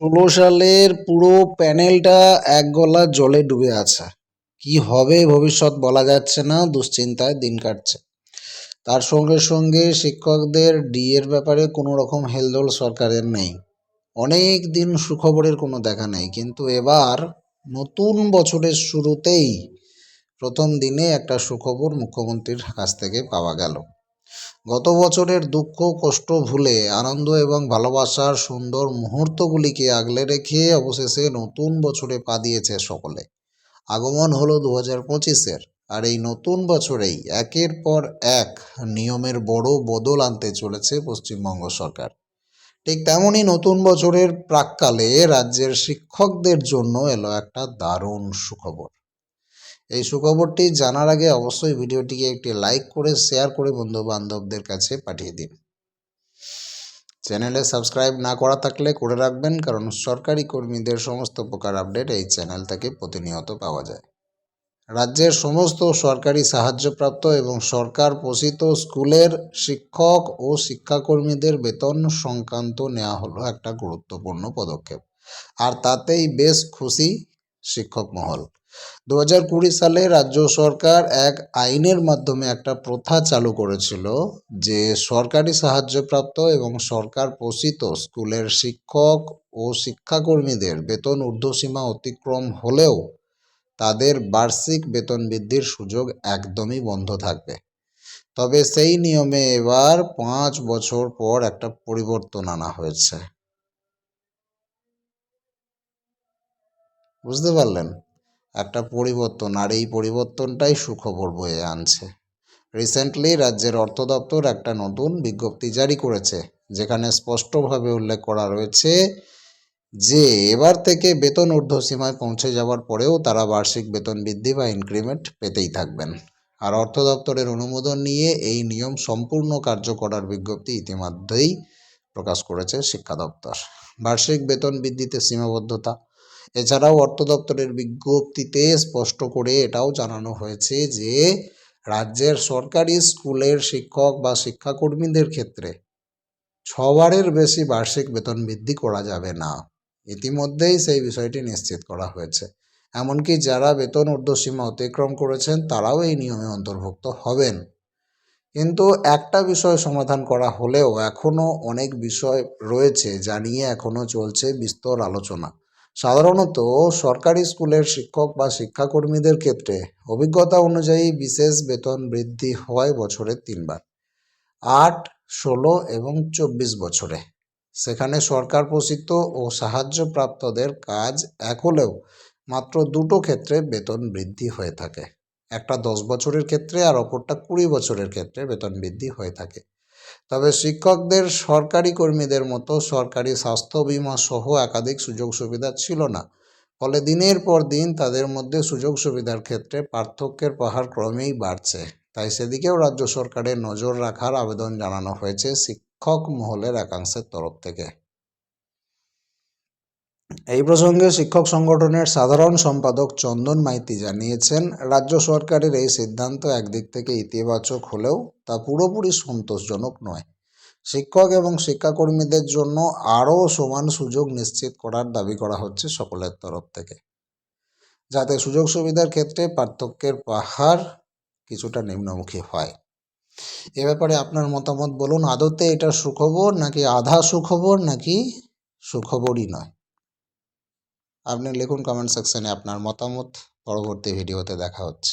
ষোলো সালের পুরো প্যানেলটা এক গলা জলে ডুবে আছে। কি হবে ভবিষ্যৎ বলা যাচ্ছে না, দুশ্চিন্তায় দিন কাটছে। তার সঙ্গে সঙ্গে শিক্ষকদের ডিএর ব্যাপারে কোনো রকম হেলদোল সরকারের নেই। অনেক দিন সুখবরের কোনো দেখা নেই, কিন্তু এবার নতুন বছরের শুরুতেই প্রথম দিনে একটা সুখবর মুখ্যমন্ত্রীর কাছ থেকে পাওয়া গেল। গত বছরের দুঃখ, কষ্ট ভুলে আনন্দ এবং ভালোবাসার সুন্দর মুহূর্তগুলিকে আগলে রেখে অবশেষে নতুন বছরে পা দিয়েছে সকলে। আগমন হলো দু হাজার পঁচিশের আর এই নতুন বছরেই একের পর এক নিয়মের বড় বদল আনতে চলেছে পশ্চিমবঙ্গ সরকার। ঠিক তেমনই নতুন বছরের প্রাককালে রাজ্যের শিক্ষকদের জন্য এলো একটা দারুণ সুখবর। এই সুখবরটি জানার আগে অবশ্যই ভিডিওটিকে একটি লাইক করে শেয়ার করে বন্ধু বান্ধবদের কাছে পাঠিয়ে দিন। চ্যানেলে সাবস্ক্রাইব না করা থাকলে করে রাখবেন, কারণ সরকারি কর্মীদের সমস্ত প্রকার আপডেট এই চ্যানেল থেকে প্রতিনিয়ত পাওয়া যায়। রাজ্যের সমস্ত সরকারি সাহায্যপ্রাপ্ত এবং সরকার পোষিত স্কুলের শিক্ষক ও শিক্ষাকর্মীদের বেতন সংক্রান্ত নেওয়া হলো একটা গুরুত্বপূর্ণ পদক্ষেপ। আর তাতেই বেশ খুশি শিক্ষক মহল। দু হাজার কুড়ি সালে রাজ্য সরকার এক আইনের মাধ্যমে একটা প্রথা চালু করেছিল যে সরকারি সাহায্যপ্রাপ্ত এবং সরকার পোষিত স্কুলের শিক্ষক ও শিক্ষাকর্মীদের বেতন ঊর্ধ্বসীমা অতিক্রম হলেও তাদের বার্ষিক বেতন বৃদ্ধির সুযোগ একদমই বন্ধ থাকবে। তবে সেই নিয়মে এবার পাঁচ বছর পর একটা পরিবর্তন আনা হয়েছে। বুঝতে পারলেন? একটা পরিবর্তন, আর এই পরিবর্তনটাই সুখবর বয়ে আনছে। রিসেন্টলি রাজ্যের অর্থ দপ্তর একটা নতুন বিজ্ঞপ্তি জারি করেছে, যেখানে স্পষ্টভাবে উল্লেখ করা রয়েছে যে, এবার থেকে বেতন ঊর্ধ্বসীমায় পৌঁছে যাওয়ার পরেও তারা বার্ষিক বেতন বৃদ্ধি বা ইনক্রিমেন্ট পেতেই থাকবেন। আর অর্থ দপ্তরের অনুমোদন নিয়ে এই নিয়ম সম্পূর্ণ কার্য করার বিজ্ঞপ্তি ইতিমধ্যেই প্রকাশ করেছে শিক্ষা দপ্তর। বার্ষিক বেতন বৃদ্ধিতে সীমাবদ্ধতা এছাড়াও অর্থ দপ্তরের বিজ্ঞপ্তিতে স্পষ্ট করে এটাও জানানো হয়েছে যে রাজ্যের সরকারি স্কুলের শিক্ষক বা শিক্ষাকর্মীদের ক্ষেত্রে ছবারের বেশি বার্ষিক বেতন বৃদ্ধি করা যাবে না। ইতিমধ্যেই সেই বিষয়টি নিশ্চিত করা হয়েছে। এমনকি যারা বেতন ঊর্ধ্বসীমা অতিক্রম করেছেন, তারাও এই নিয়মে অন্তর্ভুক্ত হবেন। কিন্তু একটা বিষয় সমাধান করা হলেও এখনও অনেক বিষয় রয়েছে যা নিয়ে এখনও চলছে বিস্তর আলোচনা। সাধারণত সরকারি স্কুলের শিক্ষক বা শিক্ষাকর্মীদের ক্ষেত্রে অভিজ্ঞতা অনুযায়ী বিশেষ বেতন বৃদ্ধি হয় বছরে তিনবার। আট, ষোলো এবং চব্বিশ বছরে। সেখানে সরকার পোষিত ও সাহায্যপ্রাপ্তদের কাজ এক হলেও মাত্র দুটো ক্ষেত্রে বেতন বৃদ্ধি হয়ে থাকে। একটা দশ বছরের ক্ষেত্রে আর অপরটা কুড়ি বছরের ক্ষেত্রে বেতন বৃদ্ধি হয়ে থাকে। তবে শিক্ষকদের, সরকারি কর্মীদের মতো সরকারি স্বাস্থ্য বিমা সহ একাধিক সুযোগ সুবিধা ছিল না। ফলে দিনের পর দিন তাদের মধ্যে সুযোগ সুবিধার ক্ষেত্রে পার্থক্যের পাহাড় ক্রমেই বাড়ছে। তাই সেদিকেও রাজ্য সরকারের নজর রাখার আবেদন জানানো হয়েছে শিক্ষক মহলের একাংশের তরফ থেকে। এই প্রসঙ্গে শিক্ষক সংগঠনের সাধারণ সম্পাদক চন্দন মাইতি জানিয়েছেন, রাজ্য সরকারের এই সিদ্ধান্ত একদিক থেকে ইতিবাচক হলেও তা পুরোপুরি সন্তোষজনক নয়। শিক্ষক এবং শিক্ষাকর্মীদের জন্য আরও সমান সুযোগ নিশ্চিত করার দাবি করা হচ্ছে সকলের তরফ থেকে। যাতে সুযোগ সুবিধার ক্ষেত্রে পার্থক্যের পাহাড় কিছুটা নিম্নমুখী হয়। এ ব্যাপারে আপনার মতামত বলুন, আদতে এটা সুখবর নাকি আধা সুখবর নাকি সুখবরই নয়? আপনি লিখুন কমেন্ট সেকশনে আপনার মতামত। পরবর্তী ভিডিওতে দেখা হচ্ছে।